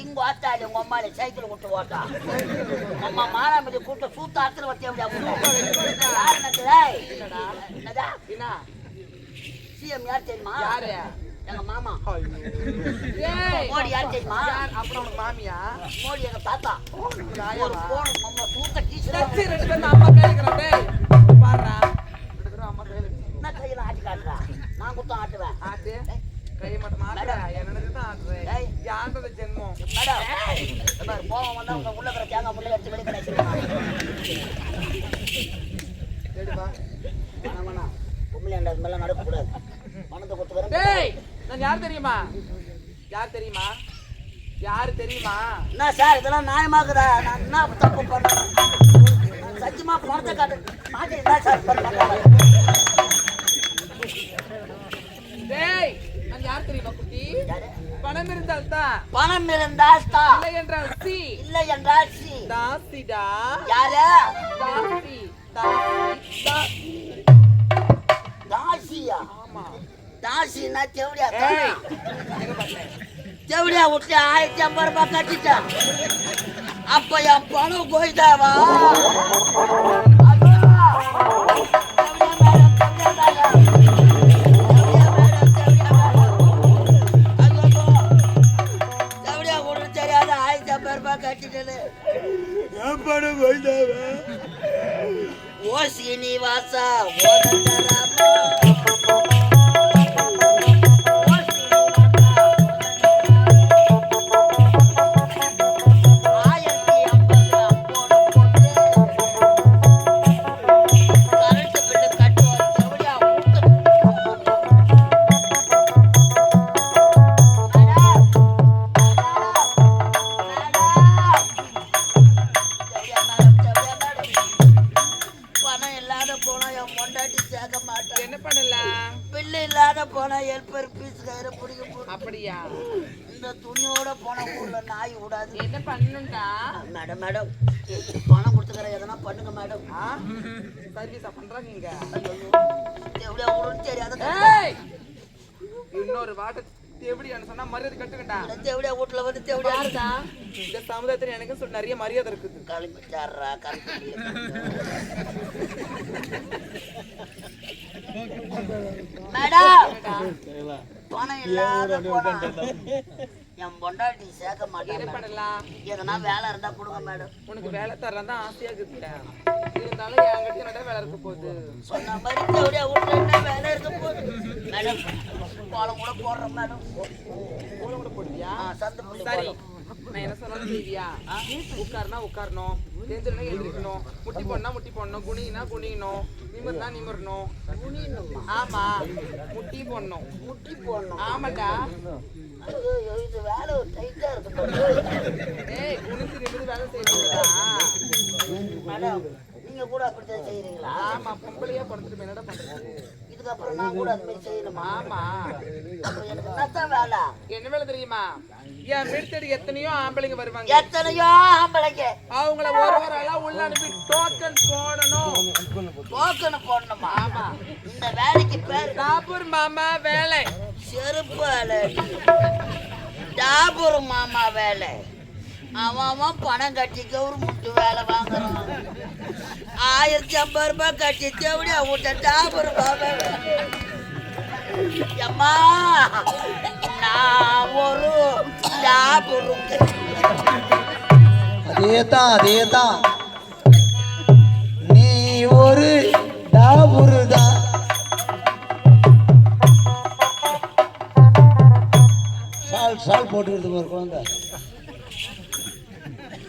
திங்கு ஆத்தாடி உங்க அம்மால சைக்கிள் விட்டு ஓட்டா அம்மா மானாமதி கூட்ட சூத்த ஆத்துல வச்சு என்னடா என்ன? சிஎம் யார் தெரியுமா? யாரு? எங்க மாமா. மோடி யார் தெரியுமா? அப்புறம் உனக்கு மாமியா? மோடி எங்க தாத்தா. ஒரு போன் நம்ம சூத்த கீசுல சரி ரெண்டு பேரும் அம்மா ரெண்டு பேரும் அம்மா கையில ஆட்டி காட்டுறா? நான் குத்தம் ஆட்டுவேன். ஆட்டு? கை மட்டும் மாட்டா என்னது தான் ஆட்டுறேன் ஏய். யாண்டத ஜென்மம்? மேடம். கோவம் வந்தா உங்க உள்ள இருக்கிற தேங்காய் புள்ளை எடுத்து வெளியே கிடைச்சிருக்கான் வேணாம் வேணாம் பொம்பளை இது மாதிரிலாம் நடக்கக்கூடாது. பணத்தை கொடுத்து வரேன் டேய் நான் யார் தெரியுமா? யார் தெரியுமா? யார் தெரியுமா? என்ன சார் இதெல்லாம் நியாயமாக்குதா? நான் என்ன தப்பு பண்ணேன்? சத்தியமா பணத்தை காட்டு. மாட்டி என்ன சார் பண்ண டேய் நான் யார் தெரியுமா குட்டி பணம் இருந்தால் தான் பணம் இருந்தால் இல்லை என்றால் சி. இல்லை என்றால் சி. தாசிடா. யாரு? தாசி. தாசி. தாசி தாசியா? ஆமா. தேவடியா எங்க பார்த்தேன் தேவடியா விட்டு ஆயிரத்தி ஐம்பது ரூபாய் கட்டிட்டேன். அப்ப என் பணம் போயிட்டாவா? ஓ சீனிவாசா ஓ பண்ணலாம் பில்லு இல்லாத போனா ஹெல்பர் பீஸ் கயிறு பிடிக்க அப்படியா? இந்த துணியோட போன ஊர்ல நாய் விடாது. என்ன மேடம் மேடம் பணம் கொடுத்துக்கிறேன். எதனா பண்ணுங்க மேடம். சர்வீஸா பண்றா நீங்க எவ்வளோ விடுன்னு தெரியாத இன்னொரு வாட்டை எப்படியான்னு சொன்னா மரியாதை கட்டுக்கண்டா தேவடியா வீட்டுல வந்து தேவடியா யாருடா இந்த சமுதாயத்துல எனக்கு நிறைய மரியாதை இருக்குது. கிளம்பிட்டாரா கரெக்ட் என் பொண்டாட்டி சேர்க்க மாட்டேன் எதனா வேலை இருந்தா கொடுங்க மேடம். உனக்கு வேலை தரலாம் தான் ஆசையா இருக்குதுடா இருந்தாலும் என்கிட்ட என்னடா வேலை இருக்க போகுது? சொன்ன மாதிரி வேலை இருக்க போகுது? மேடம் கோலம் கூட போடுறோம் மேடம். கூட கூட போடுவியா? சரி. கோலம். நான் என்ன சொன்னாலும் செய்வியா உட்காருனா உட்காரணும். எழுந்திருந்தா எழுந்திருக்கணும் முட்டி போடனா முட்டி போடணும். குனினா குனியணும். நிமிர்னா நிமிரணும்? ஆமா. முட்டி போடணும். முட்டி போடணும். ஆமாடா. இது வேலை டைட்டா இருக்கு. ஏய் குனிஞ்சு நிமிர்ந்து வேலை செய்யணும்டா. மேடம் நீங்க கூட அப்படித்தான் செய்யறீங்களா ஆமா பொம்பளையா பிறந்துட்டு என்னடா பண்றது? இதுக்கப்புறம் நான் கூட அது மாதிரி செய்யணுமா? ஆமா. எனக்கு என்னத்தான் வேலை? என்ன வேலை தெரியுமா? என் வீடு தேடி எத்தனையோ ஆம்பளைங்க வருவாங்க. எத்தனையோ ஆம்பளைங்க. அவங்கள ஒரு ஒரு ஆளா உள்ள அனுப்பி டோக்கன் போடணும். டோக்கன் போடணுமா? ஆமா. இந்த வேலைக்கு பேர் காப்பூர் மாமா வேலை. செருப்பு வேலை. டாபூர் மாமா வேலை. அவன் பணம் கட்டி கவர்மெண்ட் வேலை வாங்குறான். ஆயிரத்தி ஐம்பது ரூபாய் கட்டி தேவடியா விட்ட டாபூர் மாமா வேலை. அம்மா நான் ஒரு அதேதான் அதேதான் நீ ஒரு டாபுரு தான் சால் சால் போட்டுக்கிறது ஒரு குழந்தை.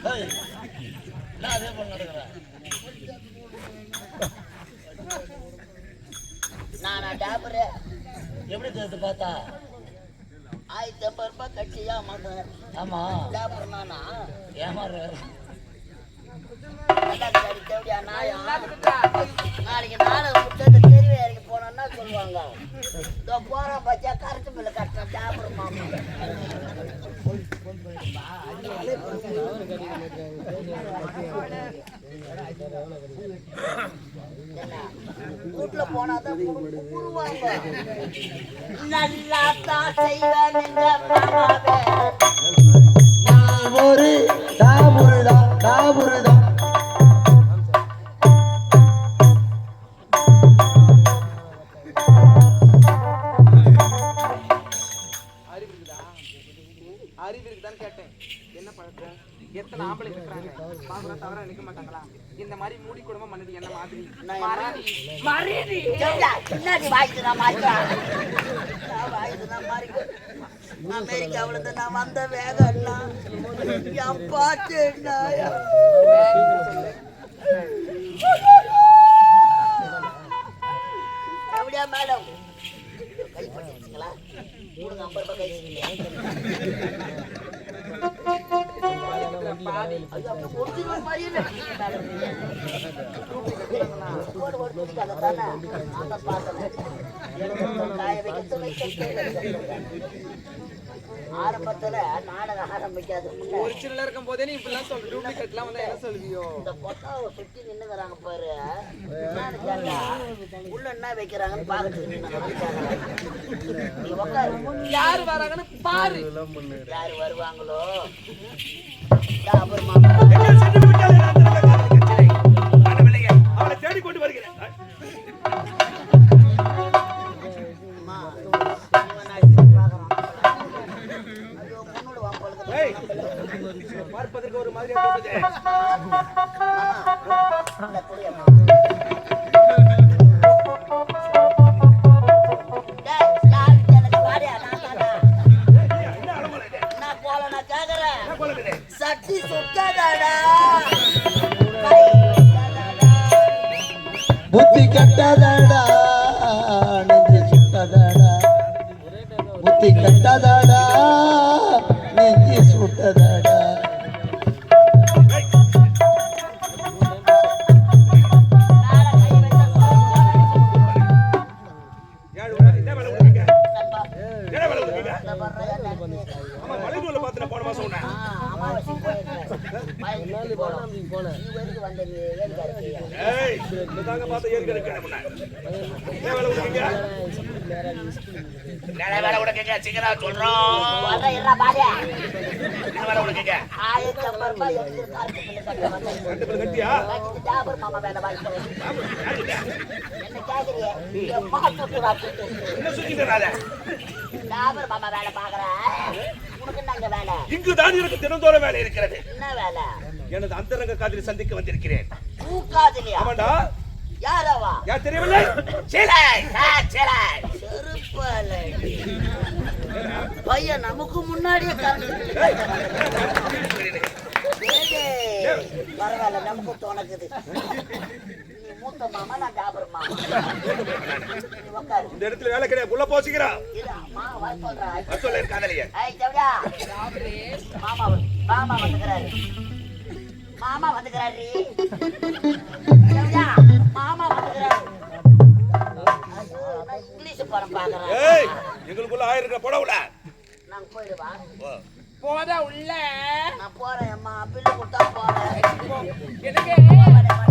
அதே? நானா டாபரு எப்படி தெரியுது பார்த்தா? ஆயிரத்தி ஐம்பது ரூபாய் கட்டியா மாட்டேன் ஆமா. டாபர் நானா ஏமாறு ரெண்டாயிரத்தி தேவடியா நாயா? எல்லாத்துக்கிட்டா? நாளைக்கு நாளை இந்த தெருவு இறங்கி போனோம்னா சொல்லுவாங்க. இதோ பச்சா கரெக்ட் பில்லு கட்டுறேன் டாபர் மாமா. என்ன? வீட்டுல போனாதான் நல்லா தான் செய்வேன் மாமாவே. ஆம்பளை இருக்கிறாங்க. பாக்கலாம் தவறா நினைக்க மாட்டாங்களா? இந்த மாதிரி மூடி குடும்பம் பண்ணது என்ன மாதிரி? சரிடா, பின்னாடி வாய்க்கு நான் மாறிக்கிறேன். வாய்க்கு நான் மாறிக்கிறேன். அமெரிக்காவுல இருந்து நான் வந்த வேகம் எல்லாம் என் பாட்டு என்ன? அப்படியா மேடம்? கை பண்ணிருச்சுங்களா கொடுங்க ஐம்பது ரூபாய் கை பாதி ஆரம்பத்துல நாடகம் ஆரம்பிக்காது முன்ன ஒரிஜினலா இருக்கும் போதே நீ இப்படிலாம் சொல்ற. டூப்ளிகேட்லாம் வந்தா என்ன சொல்வியோ இந்த பொட்டாவை சுத்தி நின்னுக்கிறாங்க பாரு உள்ள என்ன வைக்கிறாங்கன்னு பாக்கட்டு நீ உட்காரு யார் வராங்கன்னு பாரு. யாரு வருவாங்களோ? அப்புறமா எங்கே சென்று விட்டால் பார்ப்பதற்கு ஒரு இது? சட்டி சுட்டதாடா புத்தி கெட்டதடா நெஞ்சு சுட்டதடா புத்தி கெட்டதடா என்ன சுத்திட்டு? டாபர் மாமா வேலை பாக்குறேன். வேலை? இங்குதான் எனக்கு வேலை இருக்கிறது என்ன வேலை? எனது அந்தரங்க காதலை சந்திக்க வந்திருக்கிறேன்? ஆமாண்டா யாரவா? யார் தெரியவில்லை சேலை சேலை செருப்பாலடி. பையன் நமக்கு முன்னாடியே கறந்து பரவாயில்ல நமக்கு தோணக்குது. நீ மூத்த மாமா நான் டாபர் மாமா. உட்காரு இந்த இடத்துல வேலை கிடையாது. உள்ள போச்சுக்கிறா அம்மா வாய் சொல்றா. சொல்ல என் காதலிய ஐய் ஜவுடா மாமா மாமா வந்துக்கிறாரு. மாமா வந்துக்கிறாரு. ஜவுடா மாமா வந்துக்கிறாரு. இங்கிலீஷ் படம் பாக்குறேன் எங்களுக்குள்ள ஆயிரம் போடவுல நாங்க போயிடுவா போதா உள்ள. நான் போறேன் அம்மா. பில்லு கொடுத்தா போறேன். எனக்கு.